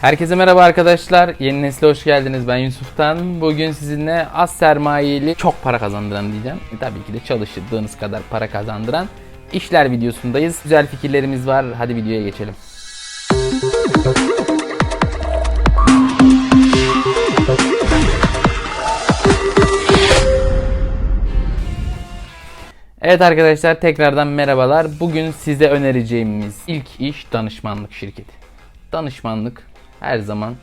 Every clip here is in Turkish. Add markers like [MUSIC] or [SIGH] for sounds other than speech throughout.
Herkese merhaba arkadaşlar. Yeni nesile hoş geldiniz. Ben Yusuf'tan. Bugün sizinle az sermayeli çok para kazandıran diyeceğim. E, tabii ki de çalıştığınız kadar para kazandıran işler videosundayız. Güzel fikirlerimiz var. Hadi videoya geçelim. Evet arkadaşlar tekrardan merhabalar. Bugün size önereceğimiz ilk iş danışmanlık şirketi. Danışmanlık her zaman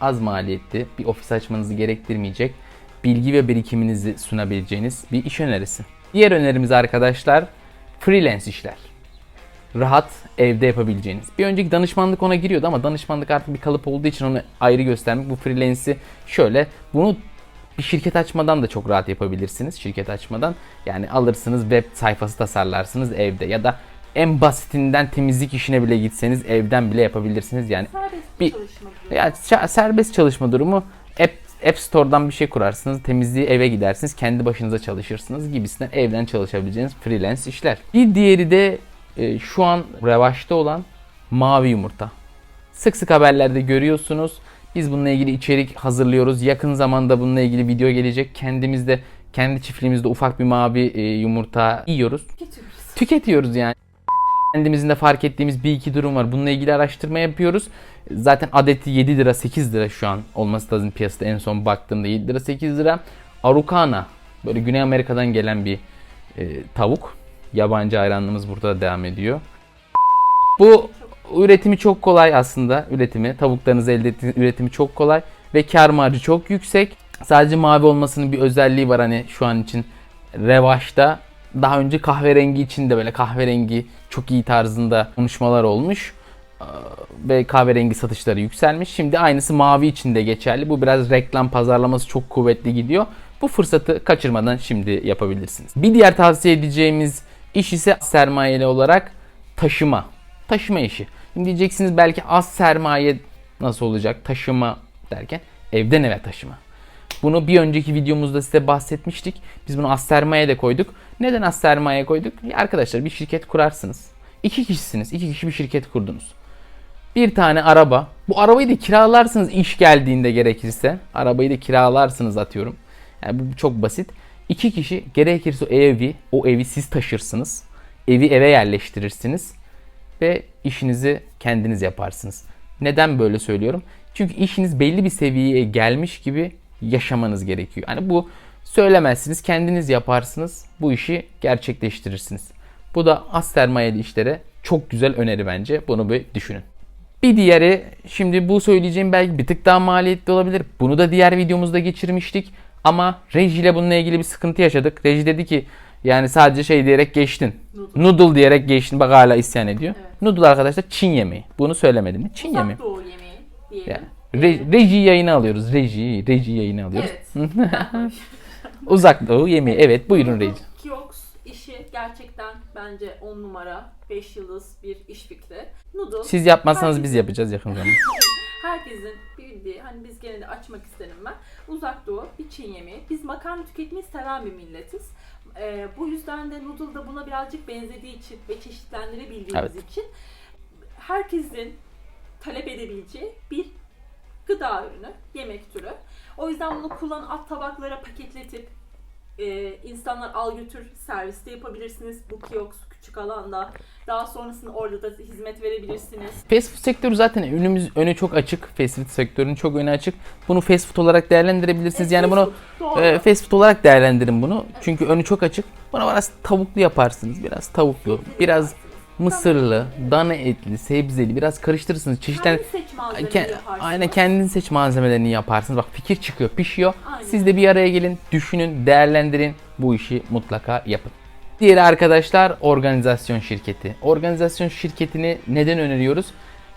az maliyetli bir ofis açmanızı gerektirmeyecek bilgi ve birikiminizi sunabileceğiniz bir iş önerisi. Diğer önerimiz arkadaşlar freelance işler. Rahat evde yapabileceğiniz. Bir önceki danışmanlık ona giriyordu ama danışmanlık artık bir kalıp olduğu için onu ayrı göstermek. Bu freelance'i şöyle bunu bir şirket açmadan da çok rahat yapabilirsiniz. Şirket açmadan yani alırsınız web sayfası tasarlarsınız evde ya da en basitinden temizlik işine bile gitseniz evden bile yapabilirsiniz. Yani Serbest Bir- çalışma yani serbest çalışma durumu App, App Store'dan bir şey kurarsınız, temizliği eve gidersiniz, kendi başınıza çalışırsınız gibisinden evden çalışabileceğiniz freelance işler. Bir diğeri de e, şu an revaçta olan mavi yumurta. Sık sık haberlerde görüyorsunuz. Biz bununla ilgili içerik hazırlıyoruz. Yakın zamanda bununla ilgili video gelecek. Kendimiz de kendi çiftliğimizde ufak bir mavi e, yumurta yiyoruz. Getiriyoruz. Tüketiyoruz yani. Kendimizin de fark ettiğimiz bir iki durum var. Bununla ilgili araştırma yapıyoruz. Zaten adeti 7 lira 8 lira şu an olması lazım piyasada en son baktığımda 7 lira 8 lira. Arukana böyle Güney Amerika'dan gelen bir e, tavuk. Yabancı hayranlığımız burada da devam ediyor. Bu üretimi çok kolay aslında. Üretimi, tavuklarınızı elde ettiğiniz üretimi çok kolay ve kar marjı çok yüksek. Sadece mavi olmasının bir özelliği var hani şu an için revaçta. Daha önce kahverengi için de böyle kahverengi çok iyi tarzında konuşmalar olmuş. Ee, Ve kahverengi satışları yükselmiş. Şimdi aynısı mavi için de geçerli. Bu biraz reklam pazarlaması çok kuvvetli gidiyor. Bu fırsatı kaçırmadan şimdi yapabilirsiniz. Bir diğer tavsiye edeceğimiz iş ise sermayeli olarak taşıma. Taşıma işi. Şimdi diyeceksiniz belki az sermaye nasıl olacak taşıma derken evden eve taşıma. Bunu bir önceki videomuzda size bahsetmiştik. Biz bunu az sermaye de koyduk. Neden az sermaye koyduk? Arkadaşlar bir şirket kurarsınız. İki kişisiniz. iki kişi bir şirket kurdunuz. Bir tane araba. Bu arabayı da kiralarsınız iş geldiğinde gerekirse. Arabayı da kiralarsınız atıyorum. Yani bu çok basit. İki kişi gerekirse o evi, o evi siz taşırsınız. Evi eve yerleştirirsiniz ve işinizi kendiniz yaparsınız. Neden böyle söylüyorum? Çünkü işiniz belli bir seviyeye gelmiş gibi yaşamanız gerekiyor. Yani bu söylemezsiniz, kendiniz yaparsınız, bu işi gerçekleştirirsiniz. Bu da az sermayeli işlere çok güzel öneri bence. Bunu bir düşünün. Bir diğeri, şimdi bu söyleyeceğim belki bir tık daha maliyetli olabilir. Bunu da diğer videomuzda geçirmiştik. Ama Reji ile bununla ilgili bir sıkıntı yaşadık. Reji dedi ki yani sadece şey diyerek geçtin. Noodle. Noodle diyerek geçtin. Bak hala isyan ediyor. Evet. Noodle arkadaşlar Çin yemeği. Bunu söylemedim mi? Çin Uzak yemeği. doğu yemeği diyelim. Yani, re- reji yayını alıyoruz. Reji, reji yayını alıyoruz. Evet. [LAUGHS] Uzak doğu yemeği. Evet buyurun reji. Kiosk işi gerçekten bence 10 numara 5 yıldız bir iş fikri. Noodle Siz yapmazsanız biz yapacağız yakın zamanda. [LAUGHS] Herkesin bildiği hani biz gene de açmak isterim ben. Uzak doğu bir Çin yemeği. Biz makarna tüketmeyi seven bir milletiz. Ee, bu yüzden de noodle da buna birazcık benzediği için ve çeşitlendirebildiğimiz Evet. için herkesin talep edebileceği bir gıda ürünü, yemek türü. O yüzden bunu kullan at tabaklara paketletip e, insanlar al götür serviste yapabilirsiniz bu kiosk küçük alanda. Daha sonrasında orada da hizmet verebilirsiniz. Fast food sektörü zaten önümüz önü çok açık. Fast food sektörünün çok önü açık. Bunu fast food olarak değerlendirebilirsiniz. Yani bunu Doğru. e, fast food olarak değerlendirin bunu. Çünkü önü çok açık. Buna biraz tavuklu yaparsınız. Biraz tavuklu, biraz mısırlı, dana etli, sebzeli biraz karıştırırsınız. Çeşitlen Kendi seç malzemeleri Ke- yaparsınız. aynen kendiniz seç malzemelerini yaparsınız. Bak fikir çıkıyor, pişiyor. Aynen. Siz de bir araya gelin, düşünün, değerlendirin. Bu işi mutlaka yapın. Diğeri arkadaşlar organizasyon şirketi. Organizasyon şirketini neden öneriyoruz?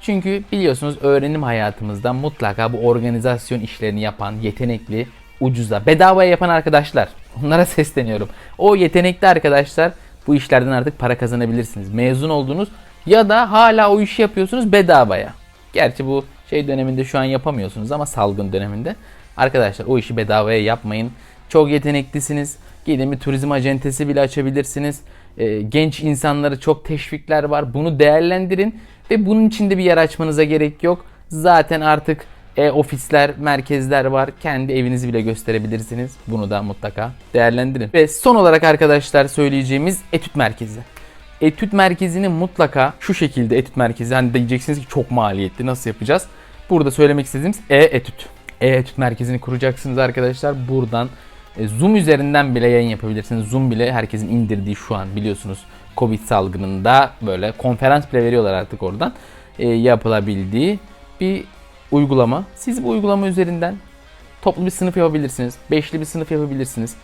Çünkü biliyorsunuz öğrenim hayatımızda mutlaka bu organizasyon işlerini yapan, yetenekli, ucuza, bedavaya yapan arkadaşlar. Onlara [LAUGHS] sesleniyorum. O yetenekli arkadaşlar bu işlerden artık para kazanabilirsiniz. Mezun oldunuz ya da hala o işi yapıyorsunuz bedavaya. Gerçi bu şey döneminde şu an yapamıyorsunuz ama salgın döneminde. Arkadaşlar o işi bedavaya yapmayın. Çok yeteneklisiniz. Gidin bir turizm acentesi bile açabilirsiniz. Ee, genç insanlara çok teşvikler var. Bunu değerlendirin ve bunun için de bir yer açmanıza gerek yok. Zaten artık e-ofisler, merkezler var. Kendi evinizi bile gösterebilirsiniz. Bunu da mutlaka değerlendirin. Ve son olarak arkadaşlar söyleyeceğimiz etüt merkezi. Etüt merkezini mutlaka şu şekilde etüt merkezi hani diyeceksiniz ki çok maliyetli nasıl yapacağız? Burada söylemek istediğimiz e-etüt. E-etüt merkezini kuracaksınız arkadaşlar. Buradan e, Zoom üzerinden bile yayın yapabilirsiniz. Zoom bile herkesin indirdiği şu an biliyorsunuz Covid salgınında böyle konferans bile veriyorlar artık oradan e, yapılabildiği bir uygulama. Siz bu uygulama üzerinden toplu bir sınıf yapabilirsiniz. Beşli bir sınıf yapabilirsiniz.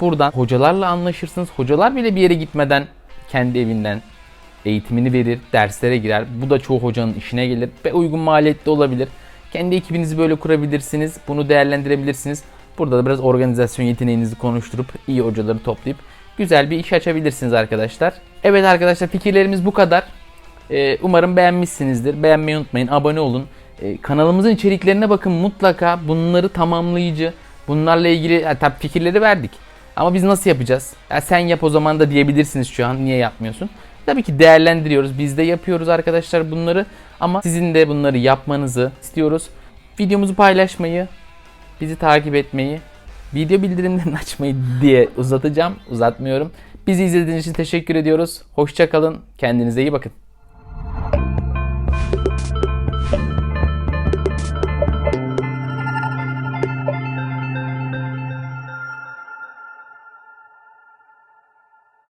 Buradan hocalarla anlaşırsınız. Hocalar bile bir yere gitmeden kendi evinden eğitimini verir, derslere girer. Bu da çoğu hocanın işine gelir ve uygun maliyetli olabilir. Kendi ekibinizi böyle kurabilirsiniz. Bunu değerlendirebilirsiniz. Burada da biraz organizasyon yeteneğinizi konuşturup iyi hocaları toplayıp güzel bir iş açabilirsiniz arkadaşlar. Evet arkadaşlar fikirlerimiz bu kadar. Ee, umarım beğenmişsinizdir. Beğenmeyi unutmayın. Abone olun. Ee, kanalımızın içeriklerine bakın mutlaka. Bunları tamamlayıcı. Bunlarla ilgili tabii fikirleri verdik. Ama biz nasıl yapacağız? Ya sen yap o zaman da diyebilirsiniz şu an. Niye yapmıyorsun? Tabii ki değerlendiriyoruz. Biz de yapıyoruz arkadaşlar bunları. Ama sizin de bunları yapmanızı istiyoruz. Videomuzu paylaşmayı, bizi takip etmeyi, video bildirimlerini [LAUGHS] açmayı diye uzatacağım. Uzatmıyorum. Bizi izlediğiniz için teşekkür ediyoruz. Hoşça kalın. Kendinize iyi bakın.